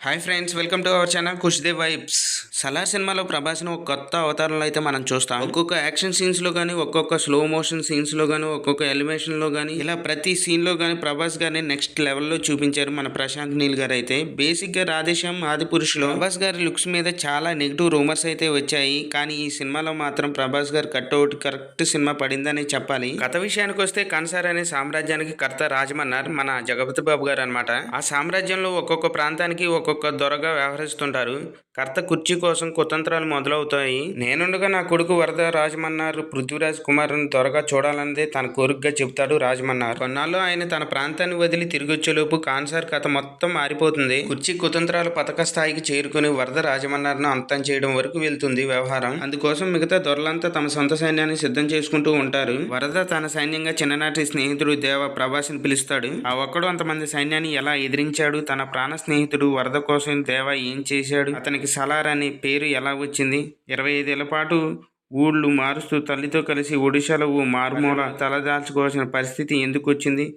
Hi friends welcome to our channel Kushdev vibes Salaar సినిమాలో ప్రభాస్ను ఒక కొత్త అవతారంలో అయితే మనం చూస్తాం. ఒక్కొక్క యాక్షన్ సీన్స్లో కానీ ఒక్కొక్క స్లో మోషన్ సీన్స్లో కానీ ఒక్కొక్క ఎలివేషన్లో కానీ ఇలా ప్రతి సీన్లో కానీ ప్రభాస్ గారిని నెక్స్ట్ లెవెల్లో చూపించారు మన ప్రశాంత్ నీల్ గారు అయితే. బేసిక్గా రాధేశ్యామ్ ఆది పురుషులో ప్రభాస్ గారి లుక్స్ మీద చాలా నెగిటివ్ రూమర్స్ అయితే వచ్చాయి. కానీ ఈ సినిమాలో మాత్రం ప్రభాస్ గారు కట్అవుట్ కరెక్ట్ సినిమా పడిందని చెప్పాలి. కథ విషయానికి వస్తే కన్సార్ అనే సామ్రాజ్యానికి కర్త రాజమన్నారు మన జగపతి బాబు గారు అనమాట ఆ సామ్రాజ్యంలో ఒక్కొక్క ప్రాంతానికి ఒక్కొక్క దొరగా వ్యవహరిస్తుంటారు. కర్త కుర్చీ కోసం కుతంత్రాలు మొదలవుతాయి. నేనుండగా నా కొడుకు వరద రాజమన్నారు పృథ్వీరాజ్ కుమార్ని త్వరగా చూడాలన్నదే తన కోరికగా చెబుతాడు రాజమన్నారు. కొన్నాళ్ళు ఆయన తన ప్రాంతాన్ని వదిలి తిరిగి వచ్చేలోపు కాన్సార్ కథ మొత్తం మారిపోతుంది. కుర్చీ కుతంత్రాలు పథక స్థాయికి చేరుకుని వరద రాజమన్నారును అంతం చేయడం వరకు వెళ్తుంది వ్యవహారం. అందుకోసం మిగతా దొరలంతా తమ సొంత సైన్యాన్ని సిద్ధం చేసుకుంటూ ఉంటారు. వరద తన సైన్యంగా చిన్ననాటి స్నేహితుడు దేవ ప్రభాస్ని పిలుస్తాడు. ఆ ఒక్కడు అంతమంది సైన్యాన్ని ఎలా ఎదిరించాడు? తన ప్రాణ స్నేహితుడు వరద కోసం దేవ ఏం చేశాడు? అతనికి సలార్ అనే పేరు ఎలా వచ్చింది? ఇరవై ఐదేళ్ళ పాటు ఊళ్ళు మారుస్తూ తల్లితో కలిసి ఒడిశాలో ఓ మారుమూల తలదాల్చుకోవాల్సిన పరిస్థితి ఎందుకు వచ్చింది?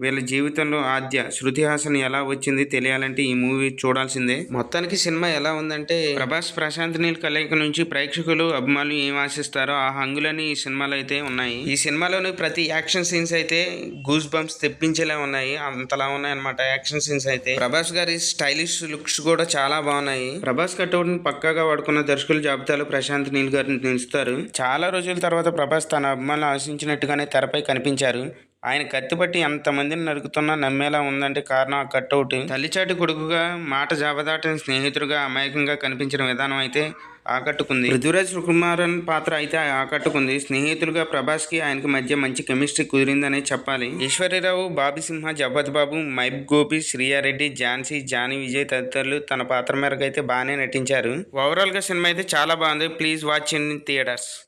వీళ్ళ జీవితంలో ఆద్య శృతి హాసన్ ఎలా వచ్చింది తెలియాలంటే ఈ మూవీ చూడాల్సిందే. మొత్తానికి సినిమా ఎలా ఉందంటే ప్రభాస్ ప్రశాంత్ నీల్ కలయిక నుంచి ప్రేక్షకులు అభిమానులు ఏం ఆశిస్తారో ఆ హంగులని ఈ సినిమాలో అయితే ఉన్నాయి. ఈ సినిమాలోని ప్రతి యాక్షన్ సీన్స్ అయితే గూస్ బంప్స్ తెప్పించేలా ఉన్నాయి. అంతలా ఉన్నాయి అనమాట యాక్షన్ సీన్స్ అయితే. ప్రభాస్ గారి స్టైలిష్ లుక్స్ కూడా చాలా బాగున్నాయి. ప్రభాస్ కట్అవుట్ని పక్కాగా వాడుకున్న దర్శకుల జాబితాలో ప్రశాంత్ నీల్ గారిని నిలుస్తారు. చాలా రోజుల తర్వాత ప్రభాస్ తన అభిమానులు ఆశించినట్టుగానే తెరపై కనిపించారు. ఆయన కత్తిపట్టి ఎంతమందిని నరుకుతున్నా నమ్మేలా ఉందంటే కారణం ఆ కట్అవుట్. తల్లిచాటి కొడుకుగా మాట జాబదాటని స్నేహితుడుగా అమాయకంగా కనిపించిన విధానం అయితే ఆకట్టుకుంది. పృథ్వీరాజ్ సుకుమారన్ పాత్ర అయితే ఆకట్టుకుంది. స్నేహితులుగా ప్రభాస్కి ఆయనకి మధ్య మంచి కెమిస్ట్రీ కుదిరిందనే చెప్పాలి. ఈశ్వర్యరావు బాబీ సింహ జబత్ బాబు మైబ్ గోపి శ్రీయారెడ్డి ఝాన్సీ జానీ విజయ్ తదితరులు తన పాత్ర మేరకు అయితే బాగానే నటించారు. ఓవరాల్గా సినిమా అయితే చాలా బాగుంది. Please watch in theatres.